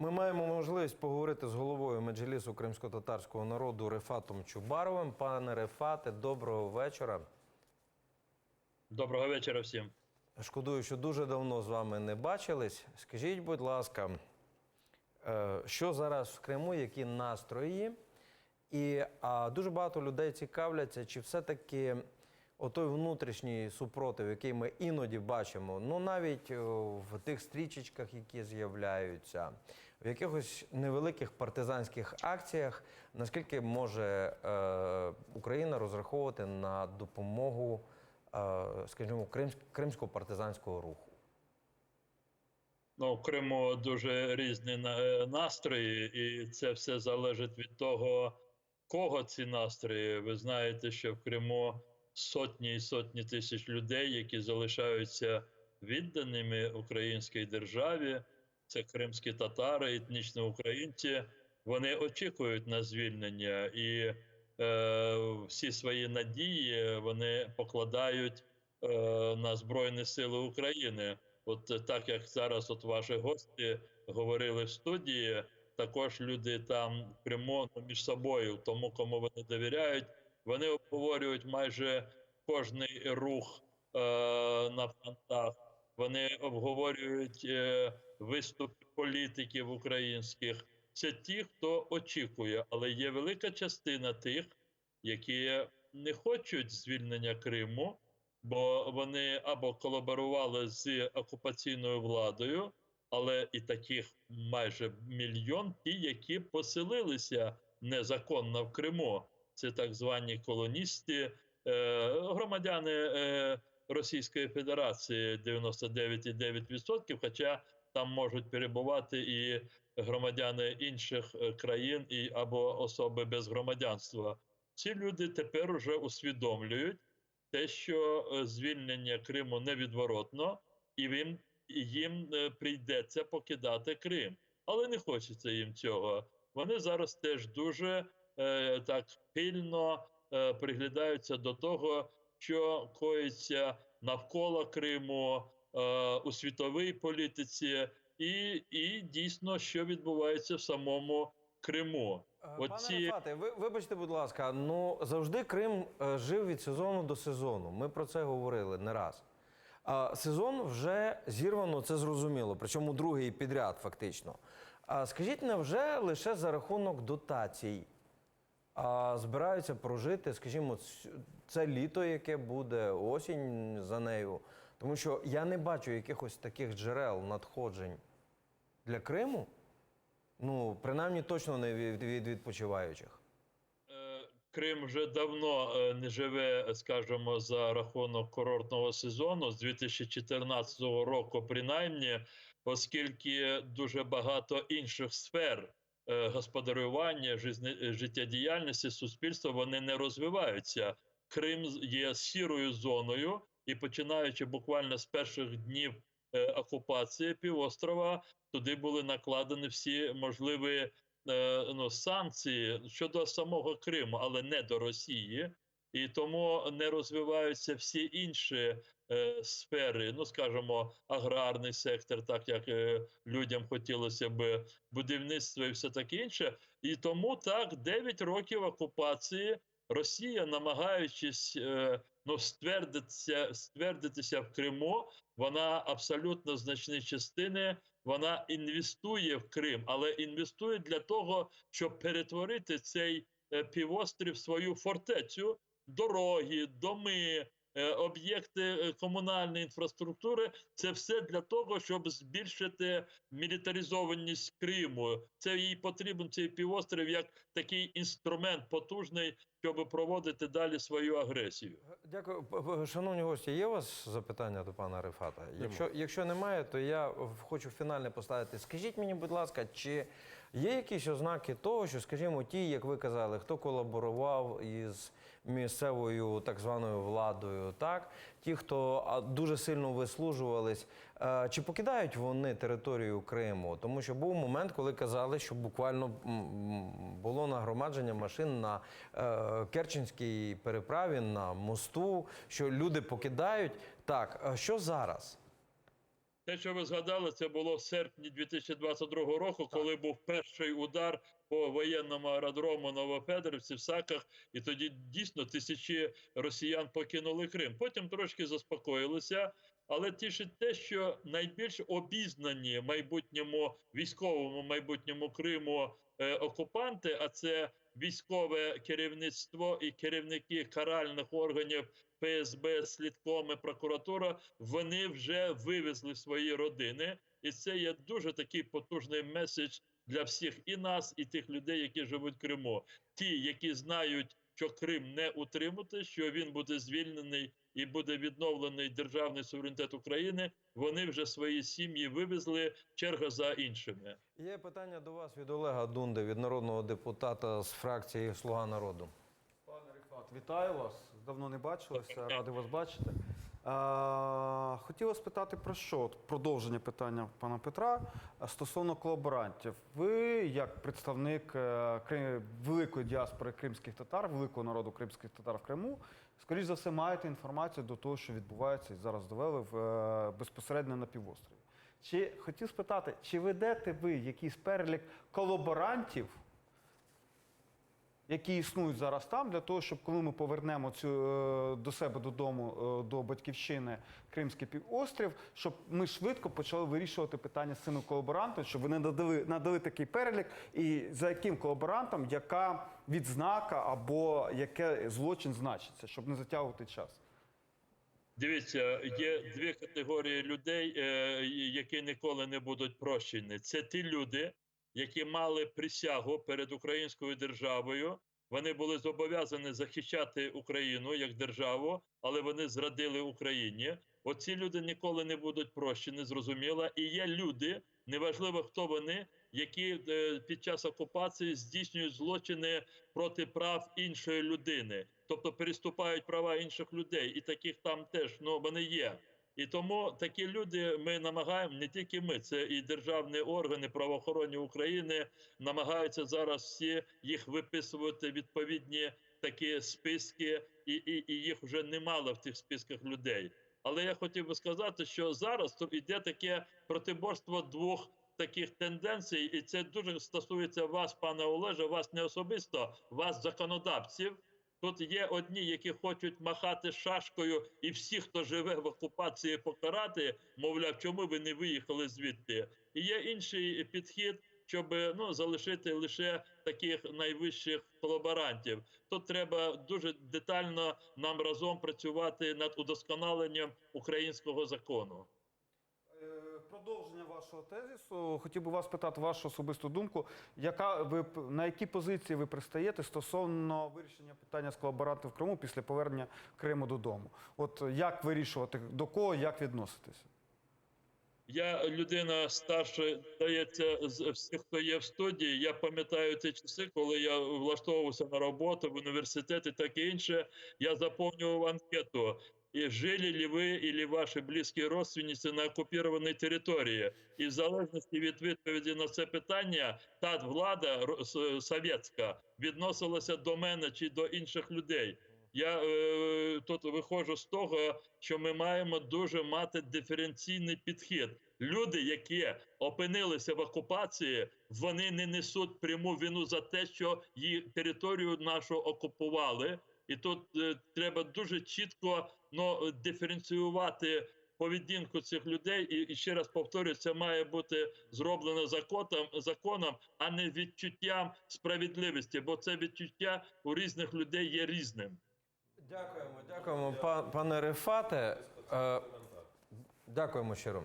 Ми маємо можливість поговорити з головою Меджлісу кримсько-татарського народу Рефатом Чубаровим. Пане Рефате, доброго вечора. Доброго вечора всім. Шкодую, що дуже давно з вами не бачились. Скажіть, будь ласка, е, що зараз в Криму, які настрої? І а, дуже багато людей цікавляться, чи все-таки отой внутрішній супротив, який ми іноді бачимо, ну навіть в тих стрічечках, які з'являються, в якихось невеликих партизанських акціях, наскільки може е, Україна розраховувати на допомогу, е, скажімо, кримсь- кримського партизанського руху? Ну, в Криму дуже різні е, настрої, і це все залежить від того, кого ці настрої. Ви знаєте, що в Криму сотні і сотні тисяч людей, які залишаються відданими українській державі. Це кримські татари, етнічні українці. Вони очікують на звільнення і е, всі свої надії вони покладають е, на Збройні Сили України. От так як зараз, от ваші гості говорили в студії, також люди там Криму ну, між собою, тому кому вони довіряють, вони обговорюють майже кожний рух е, на фронтах. Вони обговорюють е, виступи політиків українських. Це ті, хто очікує, але є велика частина тих, які не хочуть звільнення Криму, бо вони або колаборували з окупаційною владою, але і таких майже мільйон, ті, які поселилися незаконно в Криму. Це так звані колоністи, е, громадяни е, Російської Федерації 99,9%, хоча там можуть перебувати і громадяни інших е, країн, і або особи без громадянства. Ці люди тепер уже усвідомлюють те, що е, звільнення Криму невідворотно, і їм, їм е, прийдеться покидати Крим. Але не хочеться їм цього. Вони зараз теж дуже е, так пильно е, приглядаються до того, що коїться навколо Криму е, у світовій політиці, і, і дійсно, що відбувається в самому Криму. От Пане Рефате, ви, вибачте, будь ласка, ну завжди Крим е, жив від сезону до сезону. Ми про це говорили не раз. А сезон вже зірвано, це зрозуміло, причому другий підряд, фактично. А скажіть, невже лише за рахунок дотацій а, збираються прожити, скажімо, це літо, яке буде, осінь за нею? Тому що я не бачу якихось таких джерел надходжень для Криму. Ну, принаймні точно не від, від відпочиваючих. Е, Крим вже давно е, не живе, скажімо, за рахунок курортного сезону з 2014 року, принаймні, оскільки дуже багато інших сфер господарювання, жизне- життєдіяльності суспільства вони не розвиваються. Крим є сірою зоною, і починаючи буквально з перших днів е, окупації півострова, туди були накладені всі можливі е, ну, санкції щодо самого Криму, але не до Росії. І тому не розвиваються всі інші е, сфери, ну скажімо, аграрний сектор, так як е, людям хотілося б будівництво і все таке інше. І тому так 9 років окупації Росія, намагаючись е, ну, ствердитися, ствердитися в Криму, вона абсолютно значні частини вона інвестує в Крим, але інвестує для того, щоб перетворити цей півострів в свою фортецю, дороги, доми, об'єкти е, комунальної інфраструктури. Це все для того, щоб збільшити мілітаризованість Криму. Це їй потрібен цей півострів як такий інструмент потужний, щоб проводити далі свою агресію. Дякую. Шановні гості, є у вас запитання до пана Рифата? Якщо, якщо немає, то я хочу фінальне поставити. Скажіть мені, будь ласка, чи є якісь ознаки того, що, скажімо, ті, як ви казали, хто колаборував із місцевою так званою владою, так? Ті, хто дуже сильно вислужувались, е, чи покидають вони територію Криму? Тому що був момент, коли казали, що буквально було нагромадження машин на е, Керченській переправі, на мосту, що люди покидають. Так, що зараз? Те, що ви згадали, це було в серпні 2022 року, коли був перший удар по воєнному аеродрому Новопетрівці в Саках, і тоді дійсно тисячі росіян покинули Крим. Потім трошки заспокоїлися. Але тішить те, що найбільш обізнані майбутньому військовому майбутньому Криму е, окупанти, а це військове керівництво і керівники каральних органів ФСБ, слідкоми, прокуратура, вони вже вивезли свої родини, і це є дуже такий потужний меседж для всіх і нас, і тих людей, які живуть в Криму. Ті, які знають, що Крим не утримати, що він буде звільнений і буде відновлений державний суверенітет України. Вони вже свої сім'ї вивезли. Черга за іншими. Є питання до вас від Олега Дунди, від народного депутата з фракції Слуга народу. Пане Рифат, вітаю вас. Давно не бачилися, радий вас бачити. Е, хотіла спитати про що? От Продовження питання пана Петра е, стосовно колаборантів. Ви, як представник е, великої діаспори кримських татар, великого народу кримських татар в Криму, скоріш за все, маєте інформацію до того, що відбувається і зараз довели в, е, безпосередньо на півострові. Чи хотів спитати, чи ведете ви якийсь перелік колаборантів? Які існують зараз там, для того, щоб коли ми повернемо цю е, до себе додому, е, до батьківщини Кримський півострів, щоб ми швидко почали вирішувати питання з цими колаборантами, щоб вони надали, надали такий перелік, і за яким колаборантом яка відзнака або яке злочин значиться, щоб не затягувати час. Дивіться, є дві категорії людей, е, які ніколи не будуть прощені. Це ті люди, які мали присягу перед українською державою. Вони були зобов'язані захищати Україну як державу, але вони зрадили Україні. Оці люди ніколи не будуть прощені, зрозуміло. І є люди, неважливо хто вони, які е, під час окупації здійснюють злочини проти прав іншої людини, тобто переступають права інших людей, і таких там теж ну вони є. І тому такі люди ми намагаємо не тільки ми, це і державні органи правоохоронні України намагаються зараз всі їх виписувати відповідні такі списки, і, і, і їх вже немало в тих списках людей. Але я хотів би сказати, що зараз тут іде таке протиборство двох таких тенденцій, і це дуже стосується вас, пане Олеже, вас не особисто, вас, законодавців. Тут є одні, які хочуть махати шашкою, і всі, хто живе в окупації, покарати, мовляв, чому ви не виїхали звідти? І є інший підхід, щоб ну залишити лише таких найвищих колаборантів. Тут треба дуже детально нам разом працювати над удосконаленням українського закону. Продовження вашого тезису. Хотів би вас питати вашу особисту думку. Яка ви на які позиції ви пристаєте стосовно вирішення питання з колаборантів в Криму після повернення Криму додому? От як вирішувати до кого, як відноситися? Я людина старша, здається, з всіх, хто є в студії. Я пам'ятаю ті часи, коли я влаштовувався на роботу в університет і таке інше. Я заповнював анкету. І жили ли ви или ваші близькі родственниці на окупованій території? І в залежності від відповіді на це питання, та влада совєтська відносилася до мене чи до інших людей. Я е, тут виходжу з того, що ми маємо дуже мати диференційний підхід. Люди, які опинилися в окупації, вони не несуть пряму вину за те, що її територію нашу окупували. І тут е, треба дуже чітко ну, диференціювати поведінку цих людей. І, і ще раз повторюю, це має бути зроблено законом, законом, а не відчуттям справедливості, бо це відчуття у різних людей є різним. Дякуємо, дякуємо, па- пане Рефате. Е, Дякуємо щиро.